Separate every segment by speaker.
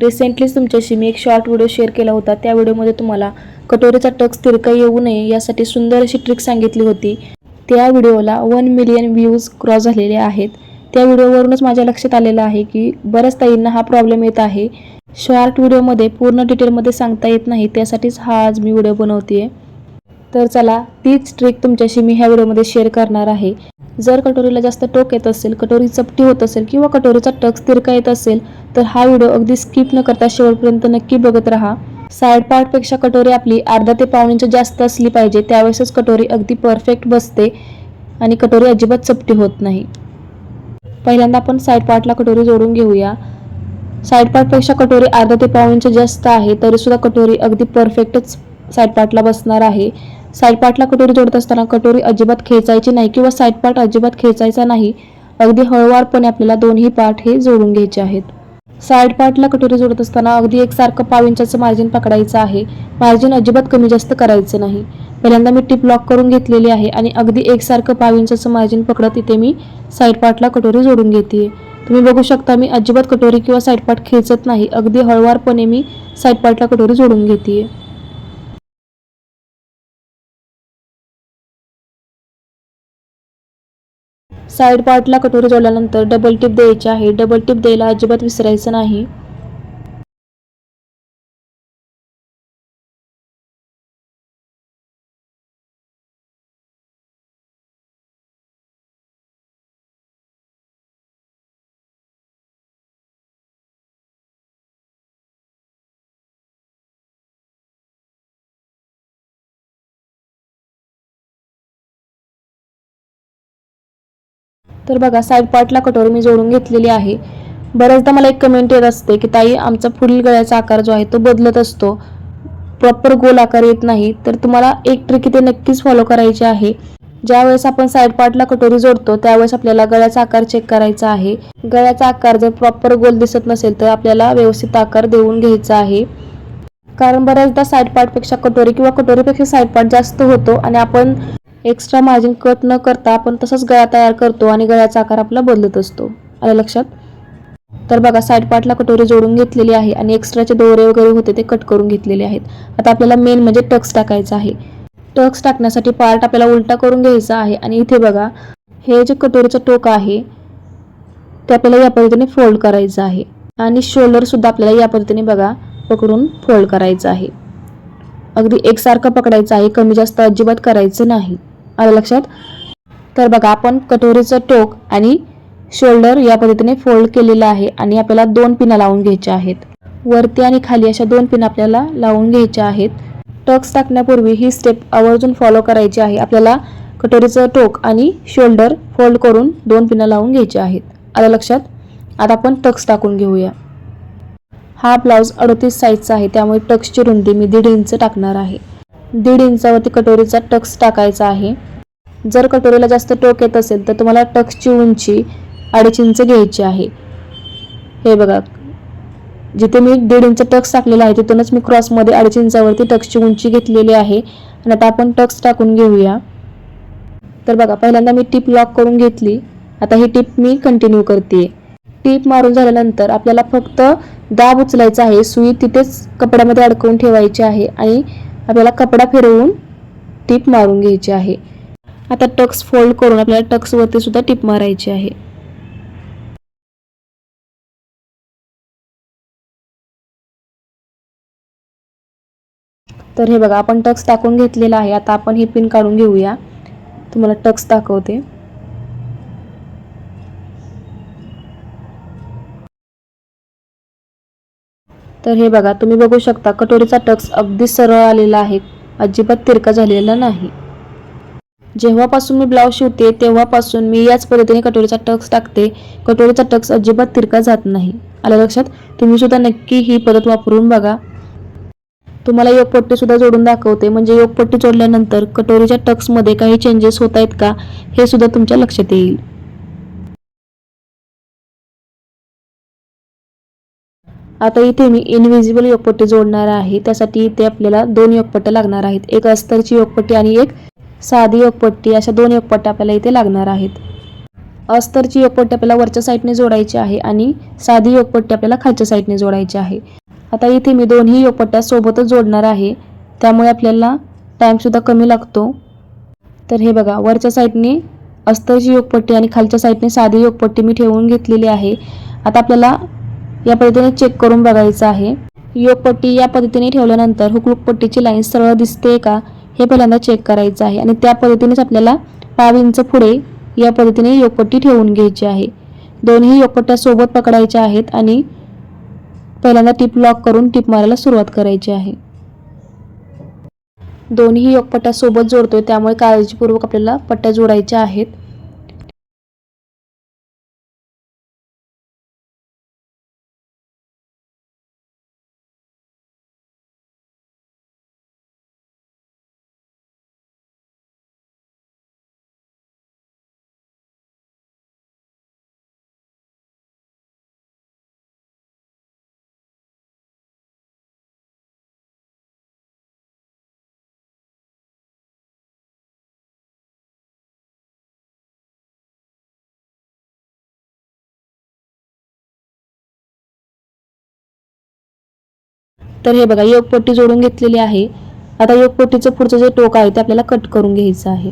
Speaker 1: रिसेंटलीच तुमच्याशी मी एक short video share केला होता. त्या व्हिडिओमध्ये तुम्हाला कटोरीचा टक्स तिरका येऊ नये यासाठी सुंदर अशी ट्रिक सांगितली होती. त्या व्हिडिओला वन मिलियन व्ह्यूज क्रॉस झालेले आहेत. त्या व्हिडिओवरूनच माझ्या लक्षात आलेलं आहे की बऱ्याच ताईंना हा प्रॉब्लेम येत आहे. शॉर्ट व्हिडिओमध्ये पूर्ण डिटेलमध्ये सांगता येत नाही. त्यासाठीच हा आज मी व्हिडिओ बनवते आहे तर चला तीच ट्रिक तुमच्याशी मी ह्या व्हिडिओमध्ये शेअर करणार आहे. जर कटोरीला जास्त टोक येत असेल कटोरी चपटी होत असेल किंवा कटोरीचा टक तिरका येत असेल तर हा व्हिडिओ अगदी स्किप न करता शेवटपर्यंत नक्की बघत राहा. साईड पार्टपेक्षा कटोरी आपली अर्धा ते पाऊण इंच जास्त असली पाहिजे त्यावेळेसच कटोरी अगदी परफेक्ट बसते आणि कटोरी अजिबात चपटी होत नाही. पहिल्यांदा आपण साईड पार्टला कटोरी जोडून घेऊया. साईड पार्टपेक्षा कटोरी अर्धा ते पाऊण इंच जास्त आहे तरीसुद्धा कटोरी अगदी परफेक्टच साईड पार्टला बसणार आहे. साईडपाटला कटोरी जोडत असताना कटोरी अजिबात खेचायची नाही किंवा साईडपाट अजिबात खेचायचा नाही. अगदी हळूवारपणे आपल्याला दोन्ही पार्ट हे जोडून घ्यायचे आहेत. साईड पार्टला कटोरी जोडत असताना अगदी एकसारखं पाव इंचाचं मार्जिन पकडायचं आहे. मार्जिन अजिबात कमी जास्त करायचं नाही. पहिल्यांदा मी टिप लॉक करून घेतलेली आहे आणि अगदी एकसारखं पाव इंचाचं मार्जिन पकडत इथे मी साईड पार्टला कटोरी जोडून घेते तुम्ही बघू शकता मी अजिबात कटोरी किंवा साईड पार्ट खेचत नाही. अगदी हळुवारपणे मी साईड पार्टला कटोरी जोडून घेते साईड पार्टला कटोरी जोडल्यानंतर डबल टिप द्यायची आहे. डबल टिप द्यायला अजिबात विसरायचं नाही. तर बघा साईड पार्टला कटोरी मी जोडून घेतलेली आहे. बऱ्याचदा मला एक कमेंट येत असते की ताई आमचा पुढील गळ्याचा आकार जो आहे तो बदलत असतो. प्रॉपर गोल आकार येत नाही. तर तुम्हाला एक ट्रिक इथे नक्कीच फॉलो करायची आहे. ज्यावेळेस आपण साईड पार्टला कटोरी जोडतो त्यावेळेस आपल्याला गळ्याचा आकार चेक करायचा आहे. गळ्याचा आकार जर प्रॉपर गोल दिसत नसेल तर आपल्याला व्यवस्थित आकार देऊन घ्यायचा आहे. कारण बऱ्याचदा साईड पार्टपेक्षा कटोरी किंवा कटोरीपेक्षा साईड पार्ट जास्त होतो आणि आपण एक्स्ट्रा मार्जिन कट न करता आपण तसंच गळा तयार करतो आणि गळ्याचा आकार आपला बदलत असतो. आलं लक्षात? तर बघा साईड पार्टला कटोरी जोडून घेतलेली आहे आणि एक्स्ट्राचे दोरे वगैरे होते ते कट करून घेतलेले आहेत. आता आपल्याला मेन म्हणजे टक्स टाकायचा आहे. टक्स टाकण्यासाठी पार्ट आपल्याला उलटा करून घ्यायचा आहे आणि इथे बघा हे जे कटोरीचं टोक आहे ते आपल्याला या पद्धतीने फोल्ड करायचं आहे. आणि शोल्डर सुद्धा आपल्याला या पद्धतीने बघा पकडून फोल्ड करायचं आहे. अगदी एकसारखं पकडायचं आहे कमी जास्त अजिबात करायचं नाही. आलं लक्षात? तर बघा आपण कटोरीचं टोक आणि शोल्डर या पद्धतीने फोल्ड केलेलं आहे आणि आपल्याला दोन पिना लावून घ्यायच्या आहेत. वरती आणि खाली अशा दोन पिना आपल्याला लावून घ्यायच्या आहेत. टक्स टाकण्यापूर्वी ही स्टेप आवर्जून फॉलो करायची आहे. आपल्याला कटोरीचं टोक आणि शोल्डर फोल्ड करून दोन पिना लावून घ्यायचे आहेत. आलं लक्षात? आता आपण टक्स टाकून घेऊया. हा ब्लाऊज अडतीस साईजचा आहे. त्यामुळे टक्सची रुंदी मी दीड इंच टाकणार आहे. दीड इंचावरती कटोरीचा टक्स टाकायचा आहे. जर कटोरीला जास्त टोक येत असेल तर तुम्हाला टक्सची उंची अडीच इंच घ्यायची आहे. हे बघा. जिथे मी दीड इंच टक्स टाकलेला आहे तिथूनच मी क्रॉसमध्ये अडीच इंचावरती टक्सची उंची घेतलेली आहे. आणि आता आपण टक्स टाकून घेऊया. तर बघा पहिल्यांदा मी टीप लॉक करून घेतली. आता ही टीप मी कंटिन्यू करते. टीप मारून झाल्यानंतर आपल्याला फक्त दाब उचलायचा आहे. सुई तिथेच कपड्यामध्ये अडकवून ठेवायची आहे. आणि आपल्याला कपडा फिरवून टीप मारून घ्यायची आहे. आता टक्स फोल्ड करून आपल्याला टक्सवरती सुद्धा टीप मारायची आहे. तर हे बघा आपण टक्स टाकून घेतलेला आहे. आता आपण हे पिन काढून घेऊया. तुम्हाला टक्स दाखवते. तर हे बघा तुम्ही बघू शकता कटोरीचा टक्स अगदी सरळ आलेला आहे. अजिबात तिरका झालेला नाही. जेव्हापासून मी ब्लाऊज शिवते तेव्हापासून मी याच पद्धतीने कटोरीचा टक्स टाकते. कटोरीचा टक्स अजिबात तिरका जात नाही. आलं लक्षात? तुम्ही सुद्धा नक्की ही पद्धत वापरून बघा. तुम्हाला योगपट्टी सुद्धा जोडून दाखवते. म्हणजे योगपट्टी जोडल्यानंतर कटोरीच्या टक्समध्ये काही चेंजेस होत आहेत का हे सुद्धा तुमच्या लक्षात येईल. आता इथे मी इनव्हिजिबल योगपट्टी जोडणार आहे. त्यासाठी इथे आपल्याला दोन योगपट्ट्या लागणार आहेत. एक अस्तरची योगपट्टी आणि एक साधी योगपट्टी. अशा दोन योगपट्ट्या आपल्याला इथे लागणार आहेत. अस्तरची योगपट्टी आपल्याला वरच्या साईडने जोडायची आहे आणि साधी योगपट्टी आपल्याला खालच्या साईडने जोडायची आहे. आता इथे मी दोन्ही योगपट्ट्या सोबतच जोडणार आहे. त्यामुळे आपल्याला टाईमसुद्धा कमी लागतो. तर हे बघा वरच्या साईडने अस्तरची योगपट्टी आणि खालच्या साईडने साधी योगपट्टी मी ठेवून घेतलेली आहे. आता आपल्याला या पद्धतीने चेक करून बघायचं आहे. योगपट्टी या पद्धतीने ठेवल्यानंतर हुकलूक पट्टीची लाईन सरळ दिसते का हे पहिल्यांदा चेक करायचं आहे. आणि त्या पद्धतीनेच आपल्याला पाव इंच पुढे या पद्धतीने योगपट्टी ठेवून घ्यायची आहे. दोन्ही योगपट्ट्या सोबत पकडायच्या आहेत आणि पहिल्यांदा टिप लॉक करून टिप मारायला सुरुवात करायची आहे. दोन्ही योगपट्ट्या सोबत जोडतोय त्यामुळे काळजीपूर्वक आपल्याला पट्ट्या जोडायच्या आहेत. तर हे बघा योगपट्टी जोडून घेतलेली आहे. आता योगपट्टीचं पुढचं जे टोक आहे ते आपल्याला कट करून घ्यायचं आहे.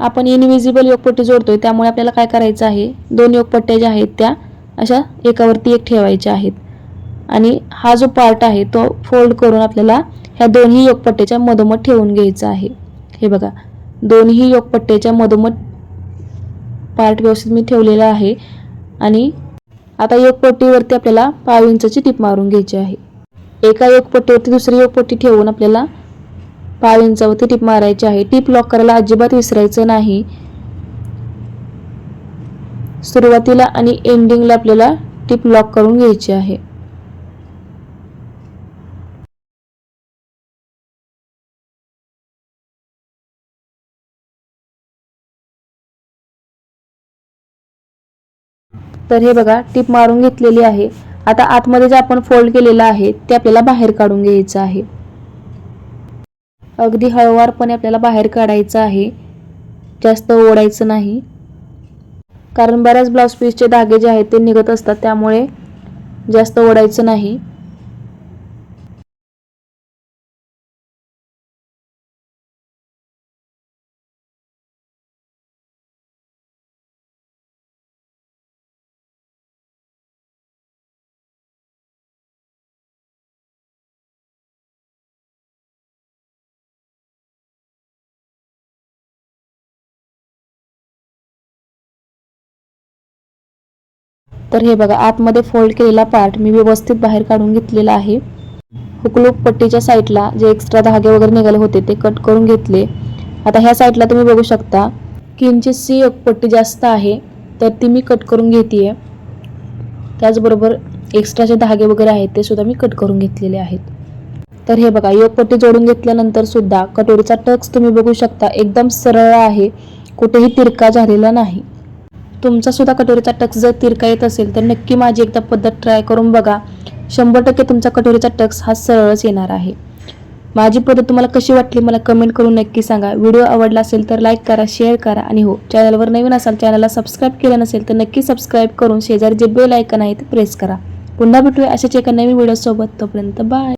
Speaker 1: आपण इनविजिबल योगपट्टी जोडतोय त्यामुळे आपल्याला काय करायचं आहे? दोन योगपट्ट्या ज्या आहेत त्या अशा एकावरती एक ठेवायच्या आहेत. आणि हा जो पार्ट आहे तो फोल्ड करून आपल्याला ह्या दोन्ही योगपट्ट्याच्या मधोमध ठेवून घ्यायचा आहे. हे बघा दोन्ही योगपट्ट्याच्या मधोमध पार्ट व्यवस्थित मी ठेवलेला आहे. आणि आता योगपट्टीवरती आपल्याला पाव इंचाची टीप मारून घ्यायची आहे. एका योगपट्टीवरती दुसरी योगपट्टी ठेवून आपल्याला पाव इंचावरती टीप मारायची आहे. टीप लॉक करायला अजिबात विसरायचं नाही. सुरुवातीला आणि एंडिंगला आपल्याला टीप लॉक करून घ्यायची आहे. तर हे बघा टिप मारून घेतलेली आहे. आता आतमध्ये जे आपण फोल्ड केलेलं आहे ते आपल्याला बाहेर काढून घ्यायचं आहे. अगदी हळूवारपणे आपल्याला बाहेर काढायचं आहे. जास्त ओढायचं नाही. कारण बऱ्याच ब्लाऊज पीसचे धागे जे आहेत ते निघत असतात त्यामुळे जास्त ओढायचं नाही. तर हे बघा आतमध्ये फोल्ड केलेला पार्ट मी व्यवस्थित बाहेर काढून घेतलेला आहे. हुकलूक पट्टीच्या साईडला जे एक्स्ट्रा धागे वगैरे निघाले होते ते कट करून घेतले. आता ह्या साईडला तुम्ही बघू शकता किंचितशी पट्टी जास्त आहे तर ती मी कट करून घेते त्याचबरोबर एक्स्ट्राचे धागे वगैरे आहेत ते सुद्धा मी कट करून घेतलेले आहेत. तर हे बघा योगपट्टी जोडून घेतल्यानंतर सुद्धा कटोरीचा टक्स तुम्ही बघू शकता एकदम सरळ आहे. कुठेही तिरका झालेला नाही. तुमचा सुद्धा कटोरीचा टक्स जर तिरका येत असेल तर नक्की माझी एकदा पद्धत ट्राय करून बघा. शंभर टक्के तुमचा कटोरीचा टक्स हा सरळच येणार आहे. माझी पद्धत तुम्हाला कशी वाटली मला कमेंट करून नक्की सांगा. व्हिडिओ आवडला असेल तर लाईक करा शेअर करा आणि हो चॅनलवर नवीन असाल चॅनलला सबस्क्राईब केलं नसेल तर नक्की सबस्क्राईब करून शेजारी जे बेल आयकन आहे ते प्रेस करा. पुन्हा भेटूया अशाच एका नवीन व्हिडिओसोबत तोपर्यंत बाय